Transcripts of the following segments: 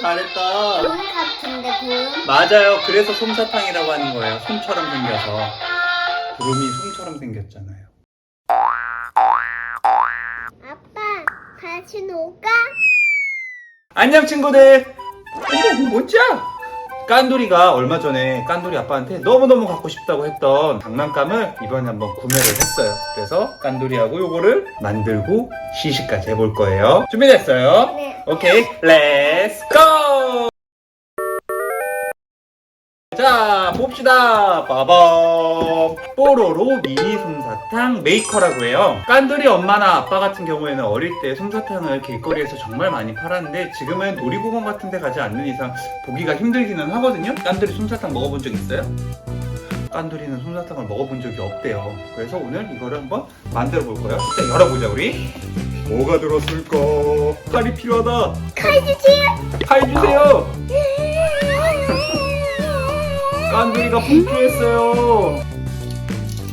잘했다. 곰 같은데 곰? 맞아요. 그래서 솜사탕이라고 하는 거예요. 솜처럼 생겨서. 구름이 솜처럼 생겼잖아요. 아빠 같이 놀까? 안녕 친구들. 어머 뭐 뭐지야? 깐돌이가 얼마 전에 깐돌이 아빠한테 너무너무 갖고 싶다고 했던 장난감을 이번에 한번 구매를 했어요. 그래서 깐돌이하고 요거를 만들고 시식까지 해볼 거예요. 준비됐어요? 네. 오케이, 렛츠 고! 봅시다. 빠밤. 뽀로로 미니 솜사탕 메이커라고 해요. 깐돌이 엄마나 아빠 같은 경우에는 어릴 때 솜사탕을 길거리에서 정말 많이 팔았는데 지금은 놀이공원 같은 데 가지 않는 이상 보기가 힘들기는 하거든요. 깐돌이 솜사탕 먹어본 적 있어요? 깐돌이는 솜사탕을 먹어본 적이 없대요. 그래서 오늘 이거를 한번 만들어 볼 거예요. 일단 열어보자, 우리. 뭐가 들었을까? 칼이 필요하다. 칼 주세요. 칼 주세요. 깐돌이가 분주했어요.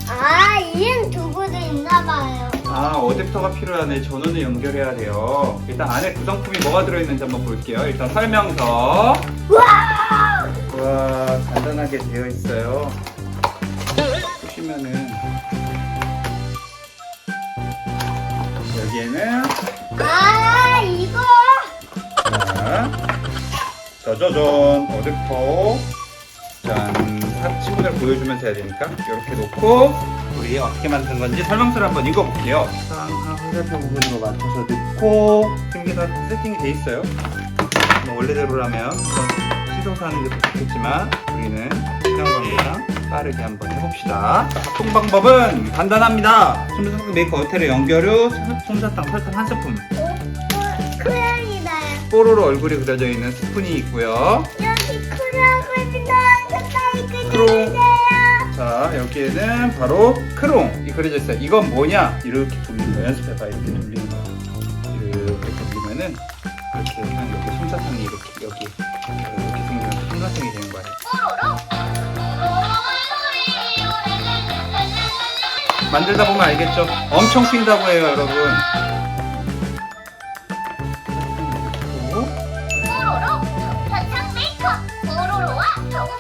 아 이행 두부도 있나 봐요. 아, 어댑터가 필요하네. 전원을 연결해야 돼요. 일단 안에 구성품이 뭐가 들어있는지 한번 볼게요. 일단 설명서. 와! 와, 간단하게 되어 있어요. 보시면은 여기에는 아 이거 자, 짜자잔 어댑터. 짠, 사- 친구들 보여주면서 해야 되니까 이렇게 놓고 우리 어떻게 만든 건지 설명서를 한번 읽어볼게요. 상하 화살표 부분으로 맞춰서 넣고 지금 다 세팅이 돼 있어요. 뭐 원래대로라면 씻어서 하는 게더 좋겠지만 우리는 시간 관계상 빠르게 한번 해봅시다. 작동 방법은 간단합니다. 솜사탕 메이커 어태를 연결 후 솜사탕 설탕 한 스푼 크랑이다. 뽀로로 얼굴이 그려져 있는 스푼이 있고요. 여기 넣어서 크롱. 자 여기에는 바로 크롱 이 그려져 있어요. 이건 뭐냐? 이렇게 돌리는 거 연습해봐 이렇게 돌리는 거 이렇게 돌리면은 이렇게 하면 여기 솜사탕이 이렇게 여기 이렇게 생기면 솜사탕이 되는 거예요. 만들다 보면 알겠죠? 엄청 튄다고 해요 여러분.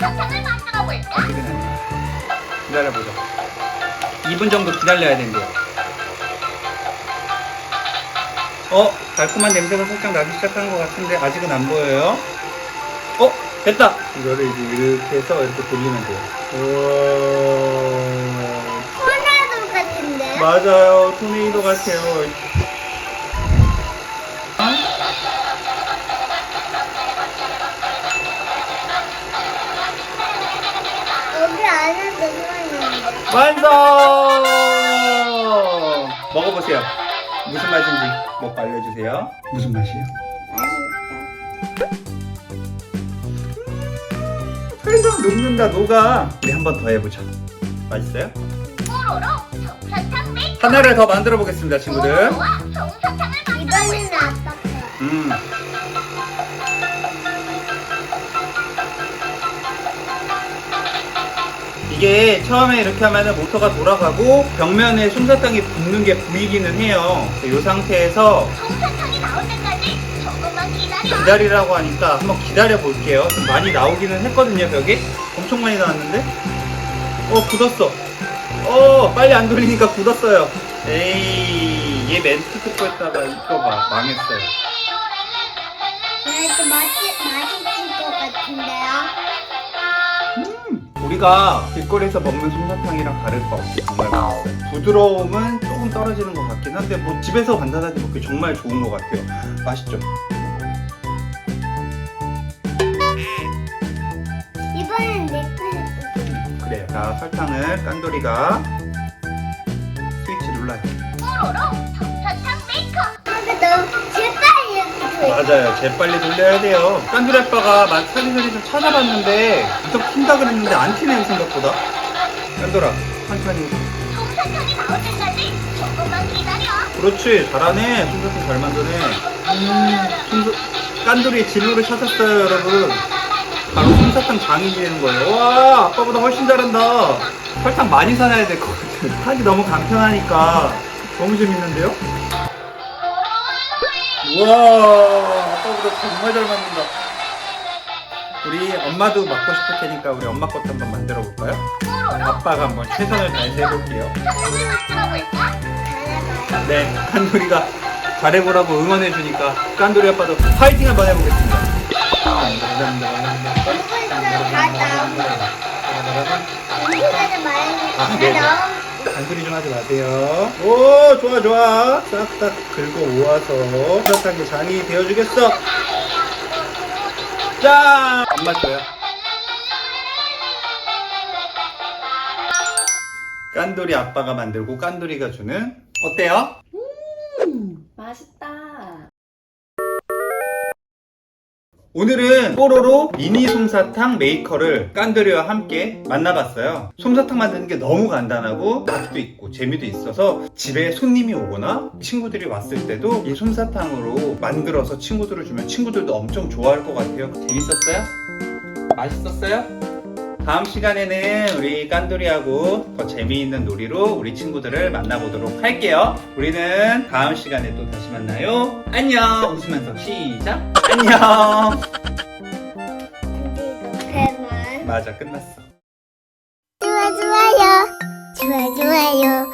솜사탕을 만들어 볼까? 기다려보자. 2분 정도 기다려야 된대요. 어? 달콤한 냄새가 살짝 나기 시작한 것 같은데 아직은 안 보여요. 어? 됐다! 이거를 이제 이렇게 해서 이렇게 돌리면 돼요. 우와. 토나도 같은데. 맞아요. 토네이도 같아요. 완성! 먹어보세요. 무슨 맛인지 먹고 알려주세요. 무슨 맛이에요? 살짝 녹는다 녹아. 우리 한 번 더 해보자. 맛있어요? 뽀로로 하나를 더 만들어 보겠습니다, 친구들. 뽀로로와 솜사탕을 만들어 이번에는 볼까? 아빠 거. 음. 이게 처음에 이렇게 하면은 모터가 돌아가고 벽면에 솜사탕이 붙는 게 보이기는 해요. 이 상태에서 솜사탕이 나올 때까지 조금만 기다려 기다리라고 하니까 한번 기다려 볼게요. 좀 많이 나오기는 했거든요, 벽에. 엄청 많이 나왔는데. 어, 굳었어. 어, 빨리 안 돌리니까 굳었어요. 에이, 얘 멘트 듣고 있다가 이거 봐, 망했어요. 그래도 맛이 맛있을 것 같은데요. 음, 우리가 길거리에서 먹는 솜사탕이랑 다를 거 없이 정말 맛있어요. 부드러움은 조금 떨어지는 것 같긴 한데 뭐 집에서 간단하게 먹기 정말 좋은 것 같아요. 맛있죠? 이번엔 내 거. 그래요. 자, 설탕을 깐돌이가 스위치 눌러요. 뽀로로 맞아요. 재빨리 돌려야 돼요. 깐돌이 아빠가 맛 사리사리 좀 찾아봤는데 계속 튄다 그랬는데 안 튀네요 생각보다. 깐돌아, 천천히. 솜사탕이 나올 때까지 조금만 기다려 그렇지, 잘하네. 솜사탕 잘 만드네. 음, 깐돌이의 진로를 찾았어요, 여러분. 바로 솜사탕 장이 되는 거예요. 와, 아빠보다 훨씬 잘한다. 설탕 많이 사놔야 될 것 같아요. 하기 너무 간편하니까 너무 재밌는데요? 우와, 아빠보다 정말 잘 만든다. 우리 엄마도 먹고 싶을 테니까 우리 엄마 것도 한번 만들어 볼까요? 아빠가 한번 최선을 다해서 해볼게요. 네, 깐돌이가 잘해보라고 응원해주니까 깐돌이 아빠도 파이팅 한번 해보겠습니다. 말고 아, 네. 잔소리 좀 하지 마세요. 오, 좋아, 좋아. 싹싹 긁어 모아서 뚜렷하게 잔이 되어주겠어. 짠! 엄마 줘요. 깐돌이 아빠가 만들고 깐돌이가 주는 어때요? 맛있다. 오늘은 뽀로로 미니 솜사탕 메이커를 깐돌이와 함께 만나봤어요. 솜사탕 만드는 게 너무 간단하고 맛도 있고 재미도 있어서 집에 손님이 오거나 친구들이 왔을 때도 이 솜사탕으로 만들어서 친구들을 주면 친구들도 엄청 좋아할 것 같아요. 재밌었어요? 맛있었어요? 다음 시간에는 우리 깐돌이하고 더 재미있는 놀이로 우리 친구들을 만나보도록 할게요. 우리는 다음 시간에 또 다시 만나요. 안녕! 웃으면서 시작! 안녕! 배만 맞아, 끝났어. 좋아 좋아요 좋아 좋아요